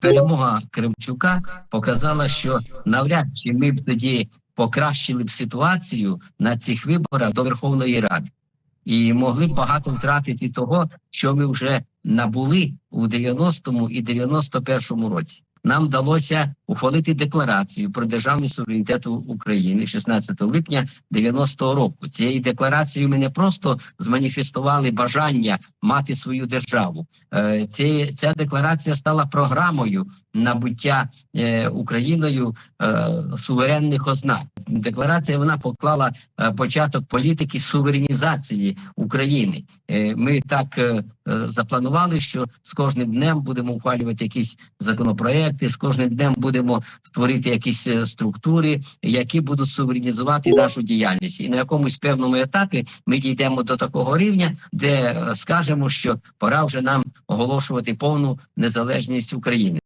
перемога Кремчука показала, що навряд чи ми б тоді покращили б ситуацію на цих виборах до Верховної Ради і могли б багато втратити того, що ми вже набули у 90-му і 91-му році. Нам вдалося ухвалити декларацію про державний суверенітет України 16 липня 90-го року. Цією декларацією ми не просто зманіфестували бажання мати свою державу. Е, ця декларація стала програмою набуття е, Україною е, суверенних ознак. Декларація вона поклала е, початок політики суверенізації України. Е, Ми так е, запланували, що з кожним днем будемо ухвалювати якісь законопроекти, з кожним днем будемо створити якісь структури, які будуть суверенізувати нашу діяльність. І на якомусь певному етапі ми дійдемо до такого рівня, де скажемо, що пора вже нам оголошувати повну незалежність України.